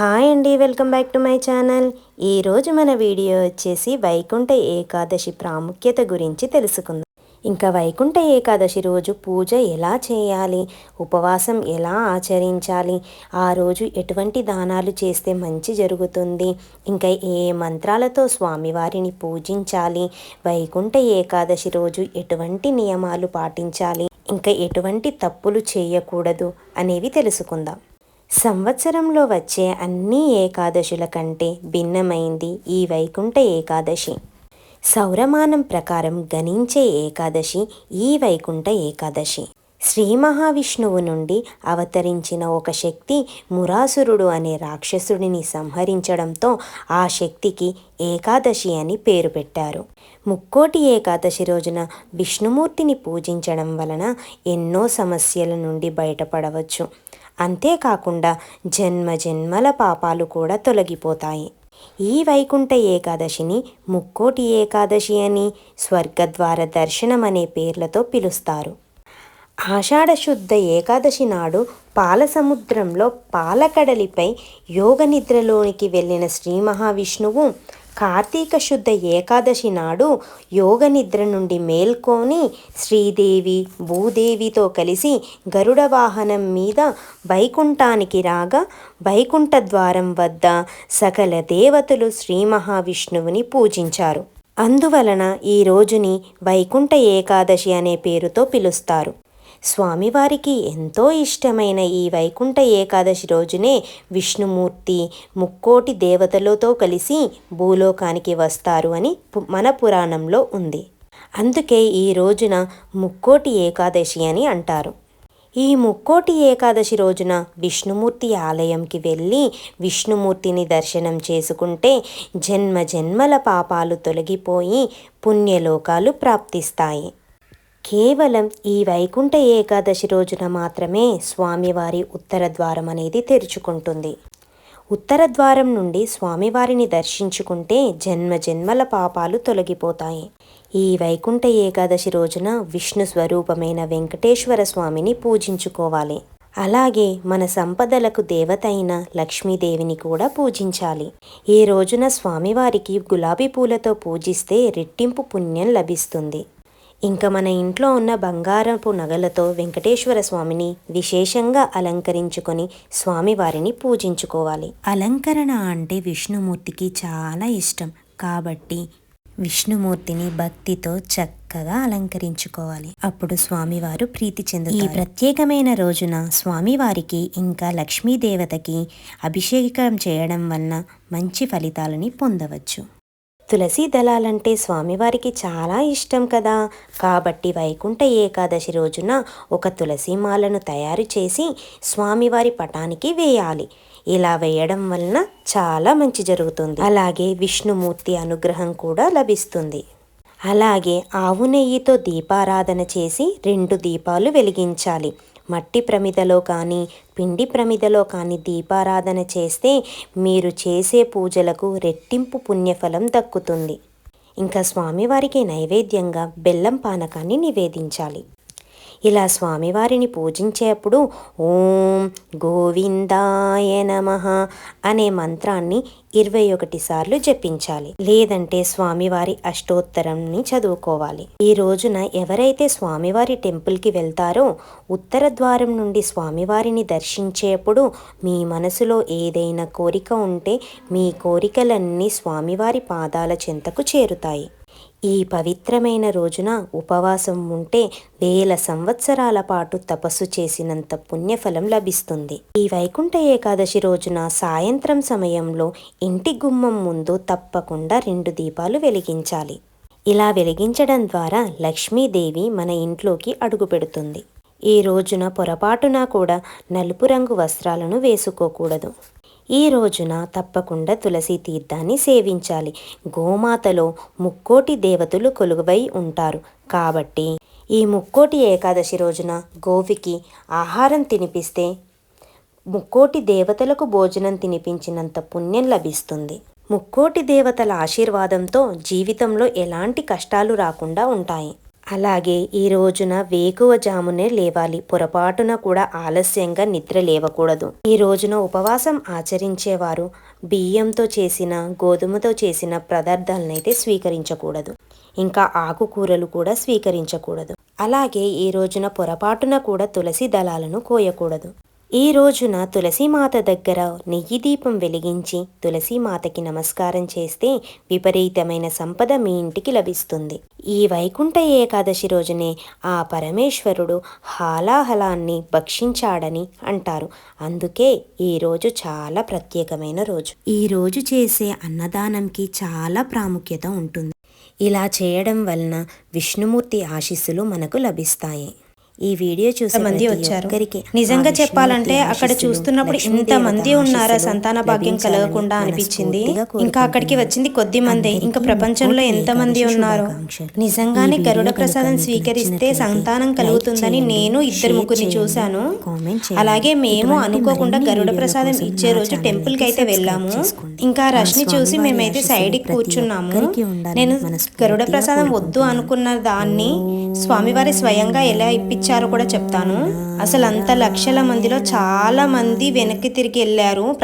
Hi అండి welcome back to my channel. ఈరోజు మన వీడియో వచ్చేసి వైకుంఠ ఏకాదశి ప్రాముఖ్యత గురించి తెలుసుకుందాం. ఇంకా వైకుంఠ ఏకాదశి రోజు పూజ ఎలా చేయాలి? ఉపవాసం ఎలా ఆచరించాలి? ఆ రోజు ఎటువంటి దానాలు చేస్తే మంచి జరుగుతుంది? ఇంకా ఏ మంత్రాలతో స్వామివారిని పూజించాలి? వైకుంఠ ఏకాదశి రోజు ఎటువంటి నియమాలు పాటించాలి? ఇంకా ఎటువంటి తప్పులు చేయకూడదు అనేవి తెలుసుకుందాం. సంవత్సరంలో వచ్చే అన్ని ఏకాదశుల కంటే భిన్నమైంది ఈ వైకుంఠ ఏకాదశి. సౌరమానం ప్రకారం గణించే ఏకాదశి ఈ వైకుంఠ ఏకాదశి. శ్రీ మహావిష్ణువు నుండి అవతరించిన ఒక శక్తి మురాసురుడు అనే రాక్షసుడిని సంహరించడంతో ఆ శక్తికి ఏకాదశి అని పేరు పెట్టారు. ముక్కోటి ఏకాదశి రోజున విష్ణుమూర్తిని పూజించడం వలన ఎన్నో సమస్యల నుండి బయటపడవచ్చు. అంతేకాకుండా జన్మ జన్మల పాపాలు కూడా తొలగిపోతాయి. ఈ వైకుంఠ ఏకాదశిని ముక్కోటి ఏకాదశి అని స్వర్గద్వార దర్శనం అనే పేర్లతో పిలుస్తారు. ఆషాఢశుద్ధ ఏకాదశి నాడు పాల సముద్రంలో పాలకడలిపై యోగ నిద్రలోనికి వెళ్ళిన శ్రీ మహావిష్ణువు కార్తీక శుద్ధ ఏకాదశి నాడు యోగ నిద్ర నుండి మేల్కొని శ్రీదేవి భూదేవితో కలిసి గరుడ వాహనం మీద వైకుంఠానికి రాగా వైకుంఠ ద్వారం వద్ద సకల దేవతలు శ్రీ మహావిష్ణువుని పూజించారు. అందువలన ఈ రోజుని వైకుంఠ ఏకాదశి అనే పేరుతో పిలుస్తారు. స్వామివారికి ఎంతో ఇష్టమైన ఈ వైకుంఠ ఏకాదశి రోజునే విష్ణుమూర్తి ముక్కోటి దేవతలతో కలిసి భూలోకానికి వస్తారు అని మన పురాణంలో ఉంది. అందుకే ఈ రోజున ముక్కోటి ఏకాదశి అని అంటారు. ఈ ముక్కోటి ఏకాదశి రోజున విష్ణుమూర్తి ఆలయంకి వెళ్ళి విష్ణుమూర్తిని దర్శనం చేసుకుంటే జన్మ జన్మల పాపాలు తొలగిపోయి పుణ్యలోకాలు ప్రాప్తిస్తాయి. కేవలం ఈ వైకుంఠ ఏకాదశి రోజున మాత్రమే స్వామివారి ఉత్తర ద్వారం అనేది తెరుచుకుంటుంది. ఉత్తర ద్వారం నుండి స్వామివారిని దర్శించుకుంటే జన్మ జన్మల పాపాలు తొలగిపోతాయి. ఈ వైకుంఠ ఏకాదశి రోజున విష్ణు స్వరూపమైన వెంకటేశ్వర స్వామిని పూజించుకోవాలి. అలాగే మన సంపదలకు దేవత అయిన లక్ష్మీదేవిని కూడా పూజించాలి. ఈ రోజున స్వామివారికి గులాబీ పూలతో పూజిస్తే రెట్టింపు పుణ్యం లభిస్తుంది. ఇంకా మన ఇంట్లో ఉన్న బంగారపు నగలతో వెంకటేశ్వర స్వామిని విశేషంగా అలంకరించుకొని స్వామివారిని పూజించుకోవాలి. అలంకరణ అంటే విష్ణుమూర్తికి చాలా ఇష్టం. కాబట్టి విష్ణుమూర్తిని భక్తితో చక్కగా అలంకరించుకోవాలి. అప్పుడు స్వామివారు ప్రీతి చెందు ఈ ప్రత్యేకమైన రోజున స్వామివారికి ఇంకా లక్ష్మీదేవతకి అభిషేకం చేయడం వలన మంచి ఫలితాలని పొందవచ్చు. తులసి దళాలంటే స్వామివారికి చాలా ఇష్టం కదా. కాబట్టి వైకుంఠ ఏకాదశి రోజున ఒక తులసి మాలను తయారు చేసి స్వామివారి పటానికి వేయాలి. ఇలా వేయడం వలన చాలా మంచి జరుగుతుంది. అలాగే విష్ణుమూర్తి అనుగ్రహం కూడా లభిస్తుంది. అలాగే ఆవు నెయ్యితో దీపారాధన చేసి రెండు దీపాలు వెలిగించాలి. మట్టి ప్రమిదలో కానీ పిండి ప్రమిదలో కానీ దీపారాధన చేస్తే మీరు చేసే పూజలకు రెట్టింపు పుణ్యఫలం దక్కుతుంది. ఇంకా స్వామివారికి నైవేద్యంగా బెల్లం పానకాన్ని నివేదించాలి. ఇలా స్వామివారిని పూజించేప్పుడు ఓం గోవిందాయ నమ అనే మంత్రాన్ని ఇరవై ఒకటి సార్లు జపించాలి. లేదంటే స్వామివారి అష్టోత్తరంని చదువుకోవాలి. ఈ రోజున ఎవరైతే స్వామివారి టెంపుల్కి వెళ్తారో ఉత్తర ద్వారం నుండి స్వామివారిని దర్శించేప్పుడు మీ మనసులో ఏదైనా కోరిక ఉంటే మీ కోరికలన్నీ స్వామివారి పాదాల చెంతకు చేరుతాయి. ఈ పవిత్రమైన రోజున ఉపవాసం ఉంటే వేల సంవత్సరాల పాటు తపస్సు చేసినంత పుణ్యఫలం లభిస్తుంది. ఈ వైకుంఠ ఏకాదశి రోజున సాయంత్రం సమయంలో ఇంటి గుమ్మం ముందు తప్పకుండా రెండు దీపాలు వెలిగించాలి. ఇలా వెలిగించడం ద్వారా లక్ష్మీదేవి మన ఇంట్లోకి అడుగు పెడుతుంది. ఈ రోజున పొరపాటున కూడా నలుపు రంగు వస్త్రాలను వేసుకోకూడదు. ఈ రోజున తప్పకుండా తులసి తీర్థాన్ని సేవించాలి. గోమాతలో ముక్కోటి దేవతలు కొలువై ఉంటారు. కాబట్టి ఈ ముక్కోటి ఏకాదశి రోజున గోవికి ఆహారం తినిపిస్తే ముక్కోటి దేవతలకు భోజనం తినిపించినంత పుణ్యం లభిస్తుంది. ముక్కోటి దేవతల ఆశీర్వాదంతో జీవితంలో ఎలాంటి కష్టాలు రాకుండా ఉంటాయి. అలాగే ఈ రోజున వేకువ జామునే లేవాలి. పొరపాటున కూడా ఆలస్యంగా నిద్ర లేవకూడదు. ఈ రోజున ఉపవాసం ఆచరించేవారు బియ్యంతో చేసిన గోధుమతో చేసిన పదార్థాలనైతే స్వీకరించకూడదు. ఇంకా ఆకుకూరలు కూడా స్వీకరించకూడదు. అలాగే ఈ రోజున పొరపాటున కూడా తులసి దళాలను కోయకూడదు. ఈ రోజున తులసీమాత దగ్గర నెయ్యి దీపం వెలిగించి తులసీమాతకి నమస్కారం చేస్తే విపరీతమైన సంపద మీ ఇంటికి లభిస్తుంది. ఈ వైకుంఠ ఏకాదశి రోజునే ఆ పరమేశ్వరుడు హాలాహలాన్ని భక్షించాడని అంటారు. అందుకే ఈ రోజు చాలా ప్రత్యేకమైన రోజు. ఈ రోజు చేసే అన్నదానంకి చాలా ప్రాముఖ్యత ఉంటుంది. ఇలా చేయడం వలన విష్ణుమూర్తి ఆశీస్సులు మనకు లభిస్తాయి. ఈ వీడియో చూసే మంది వచ్చారు నిజంగా చెప్పాలంటే అక్కడ చూస్తున్నప్పుడు ఇంత మంది ఉన్నారా సంతాన భాగ్యం కలగకుండా అనిపించింది ఇంకా అక్కడికి. వచ్చింది కొద్ది మంది ఇంకా ప్రపంచంలో ఎంత మంది ఉన్నారు. నిజంగానే గరుడ ప్రసాదం స్వీకరిస్తే సంతానం కలుగుతుందని నేను ఇద్దరు ముగ్గురిని చూశాను. అలాగే మేము అనుకోకుండా గరుడ ప్రసాదం ఇచ్చే నా రోజు టెంపుల్కి అయితే వెళ్ళాము. ఇంకా ఆ రష్ని చూసి మేమైతే సైడ్కి ప్రతి కూర్చున్నాము నేను గరుడ ప్రసాదం వద్దు. అనుకున్న దాన్ని స్వామివారి స్వయంగా ఎలా ఇప్పించారో కూడా చెప్తాను. అసలు అంత లక్షల మందిలో చాలా మంది వెనక్కి తిరిగి వెళ్ళారు.